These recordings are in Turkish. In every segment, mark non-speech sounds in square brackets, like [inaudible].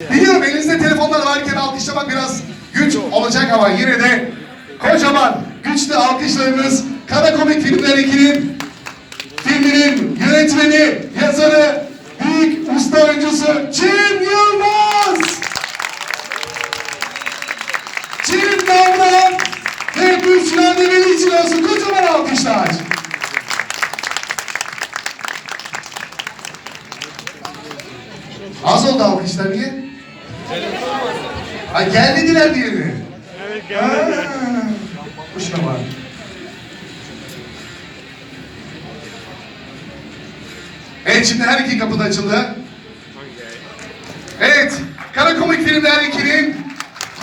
Biliyorum elinizde telefonlar varken alkışlamak biraz güç olacak ama yine de kocaman güçlü alkışlarınız Kara Komik Filmler 2'nin filminin yönetmeni, yazarı, büyük usta oyuncusu Cem Yılmaz! Cem Davran ve Büşra Demir için olsun kocaman alkışlar. Az oldu alkışlar niye? Ha gelmediler diye mi? Evet Ha, gelmedi. Boşuna var. Evet şimdi her iki kapı da açıldı. Evet, Kara Komik Filmler 2'nin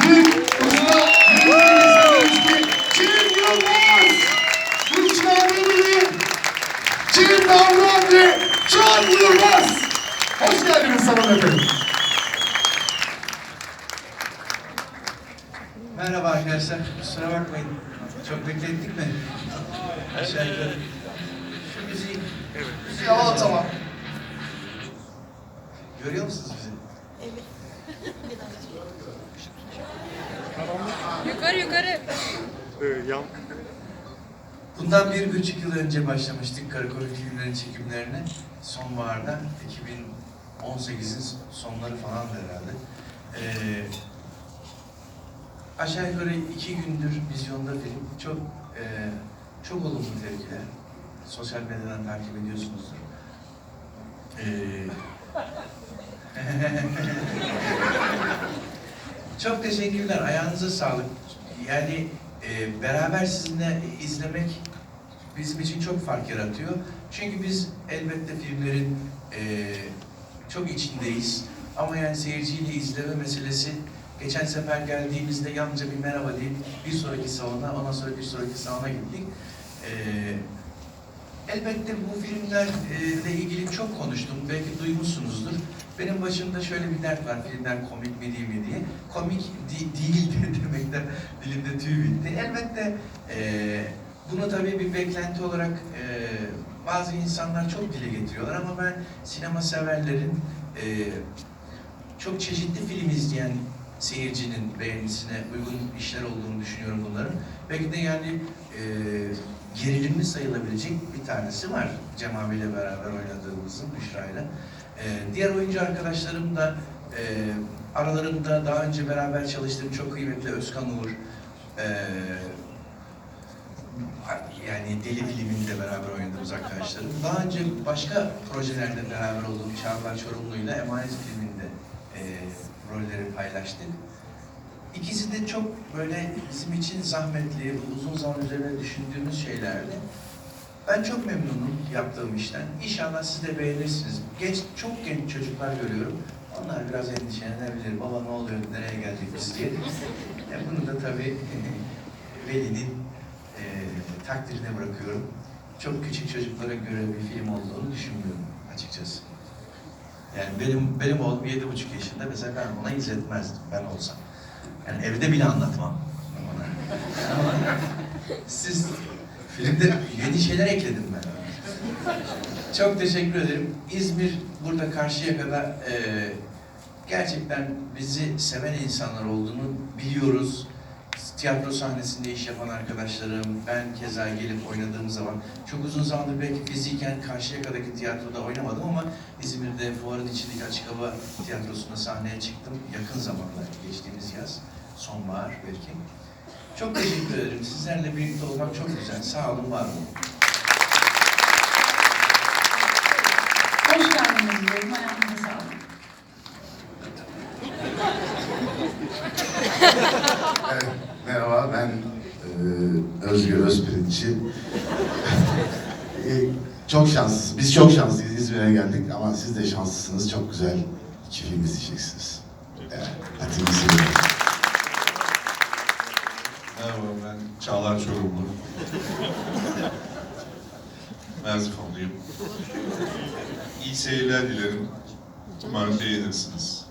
büyük yönetmeni Cem Yılmaz, Büşra Demir'i, Cem Davran ve Can Yılmaz. Hoş geldiniz salon efendim. Merhaba arkadaşlar, kusura bakmayın. Çok beklettik mi? Aşağı yukarı. Şu müziği Müziği alalım tamam. görüyor musunuz bizi? Yukarı yukarı. Ee, yan. Bundan bir buçuk yıl önce başlamıştık Karakoy filmlerin çekimlerine. Sonbaharda 2018'in sonları falan herhalde. Ee, aşağı yukarı iki gündür vizyonda film. Çok e, çok olumlu tepkiler. Sosyal medyadan takip ediyorsunuzdur. Ee, [laughs] Çok teşekkürler. Ayağınıza sağlık. Yani e, beraber sizinle izlemek bizim için çok fark yaratıyor. Çünkü biz elbette filmlerin e, çok içindeyiz. Ama yani seyirciyle izleme meselesi geçen sefer geldiğimizde yalnızca bir merhaba deyip bir sonraki salona, ondan sonra bir sonraki salona gittik. E, elbette bu filmlerle ilgili çok konuştum. Belki duymuşsunuzdur. Benim başımda şöyle bir dert var filmden komik mi değil mi diye. Komik di- değil de [laughs] demekten dilimde tüy bitti. Elbette eee, bunu tabii bir beklenti olarak eee, bazı insanlar çok dile getiriyorlar ama ben sinema severlerin eee, çok çeşitli film izleyen seyircinin beğenisine uygun işler olduğunu düşünüyorum bunların. Belki de yani eee gerilimli sayılabilecek bir tanesi var. Cem abiyle beraber oynadığımızın Büşra'yla. Ee, diğer oyuncu arkadaşlarım da e, aralarında daha önce beraber çalıştığım çok kıymetli Özkan Uğur, e, yani Deli filminde beraber oynadığımız arkadaşlarım. Daha önce başka projelerde beraber olduğum Çağlar Çorumlu'yla Emanet filminde e, rolleri paylaştık. İkisi de çok böyle bizim için zahmetli, uzun zaman üzerine düşündüğümüz şeylerdi. Ben çok memnunum yaptığım işten. İnşallah siz de beğenirsiniz. Genç, çok genç çocuklar görüyorum. Onlar biraz endişelenebilir. Baba ne oluyor, nereye geldik biz diye. E, bunu da tabii [laughs] velinin e, takdirine bırakıyorum. Çok küçük çocuklara göre bir film olduğunu düşünmüyorum açıkçası. Yani benim benim oğlum yedi buçuk yaşında mesela ben ona izletmezdim ben olsam. Yani evde bile anlatmam ona. [laughs] Ama siz filmde yeni şeyler ekledim ben. Çok teşekkür ederim. İzmir burada karşıya kadar gerçekten bizi seven insanlar olduğunu biliyoruz. Tiyatro sahnesinde iş yapan arkadaşlarım, ben keza gelip oynadığım zaman çok uzun zamandır belki fiziken Karşıyaka'daki tiyatroda oynamadım ama İzmir'de fuarın içindeki açık hava tiyatrosunda sahneye çıktım. Yakın zamanda geçtiğimiz yaz, sonbahar belki. Çok teşekkür ederim. Sizlerle birlikte olmak çok güzel. Sağ olun, var olun. Hoş geldiniz diyorum. Ayağınıza sağlık. Evet, ben e, Özgür Özpirinççi. E, çok şanslısınız. Biz çok şanslıyız İzmir'e geldik ama siz de şanslısınız. Çok güzel iki film izleyeceksiniz. Evet, hadi izleyelim. Merhaba ben Çağlar Çorumlu. Merzifonluyum. İyi seyirler dilerim. Umarım beğenirsiniz.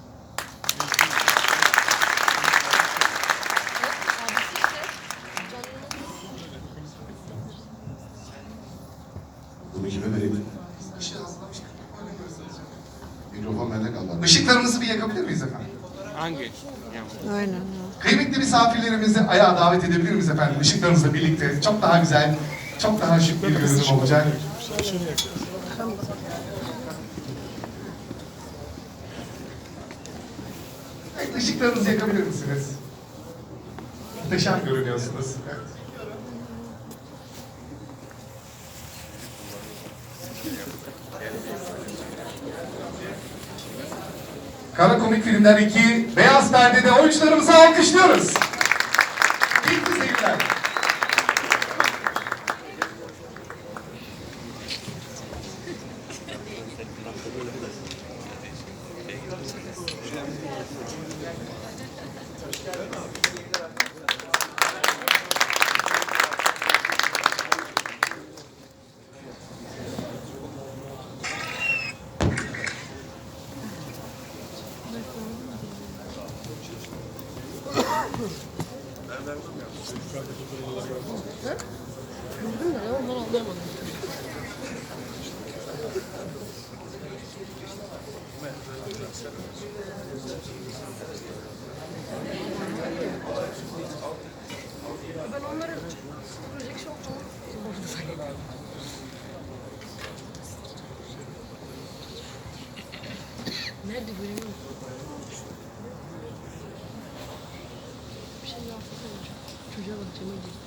Bunu kime vereyim? Mikrofon bende kaldı. Işıklarımızı bir yakabilir miyiz efendim? Hangi? Aynen. Kıymetli misafirlerimizi ayağa davet edebilir miyiz efendim? Işıklarınızla birlikte çok daha güzel, çok daha şık bir görünüm olacak. Evet, ışıklarınızı yakabilir misiniz? Muhteşem görünüyorsunuz. Evet. Kara Komik Filmler 2 Beyaz Perde'de oyuncularımızı alkışlıyoruz. Keyifli seyirler. Güldün? Ondan anlayamadım. Ben onları projeksiyon çok. Nerede göremiyorum. 真的。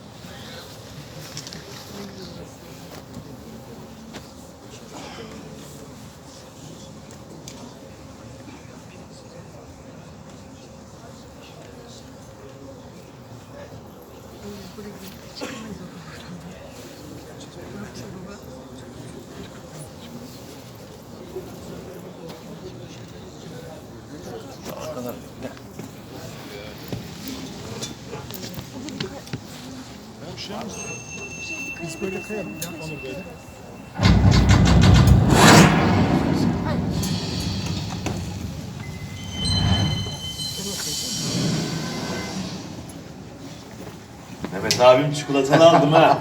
Mehmet abim çikolatalı aldım ha.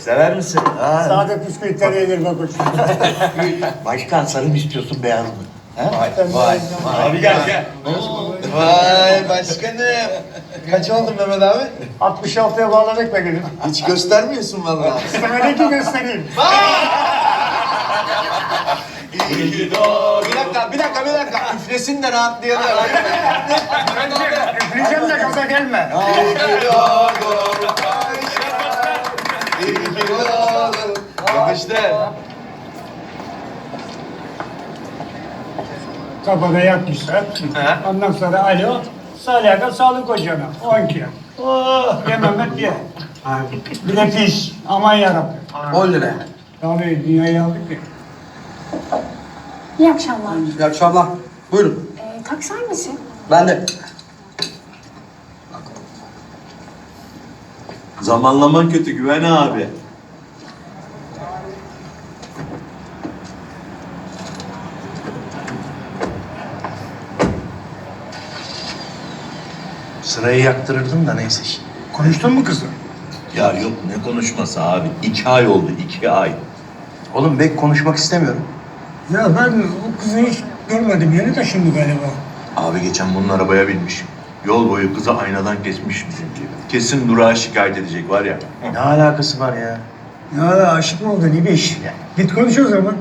Sever misin? Ha. Sade bisküvitleri yedir babuş. Başkan sarı mı istiyorsun beyaz mı? Ha? Vay, vay, Abi gel gel. Vay başkanım. Kaç oldun Mehmet abi? 66'ya bağladık be gülüm. Hiç göstermiyorsun vallahi. İstemedi ki göstereyim. İyi ki doğdun. bir dakika, bir dakika, bir dakika. Üflesin de rahatlayalım. Üfleyeceğim de gaza gelme. İyi ki doğdun. İyi ki doğdun. Yapıştır. Kafada yatmışlar. Ondan sonra alo. Salih'e sağlık hocana. 10 kilo. Oh, ye Mehmet ye. Bir de pis. Aman yarabbim. 10 lira. Tabii dünyayı aldık ya. İyi akşamlar. İyi akşamlar. Buyurun. Ee, taksi hangisi? Ben de. Zamanlaman kötü Güven abi. Sırayı yaktırırdın da neyse. Konuştun mu kızla? Ya yok ne konuşması abi. İki ay oldu iki ay. Oğlum bek konuşmak istemiyorum. Ya ben o kızı hiç görmedim. Yeni taşındı galiba. Abi geçen bunun arabaya binmiş. Yol boyu kızı aynadan geçmiş bizimki. Kesin durağa şikayet edecek var ya. Ne alakası var ya? Ya aşık mı oldun İbiş? Git konuş o zaman.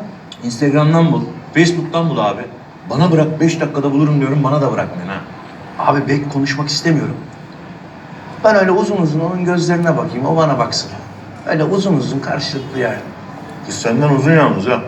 Instagram'dan bul, Facebook'tan bul abi. Bana bırak beş dakikada bulurum diyorum bana da bırakmayın ha. Abi bek konuşmak istemiyorum. Ben öyle uzun uzun onun gözlerine bakayım, o bana baksın. Öyle uzun uzun karşılıklı yani. Kız senden uzun yalnız ha.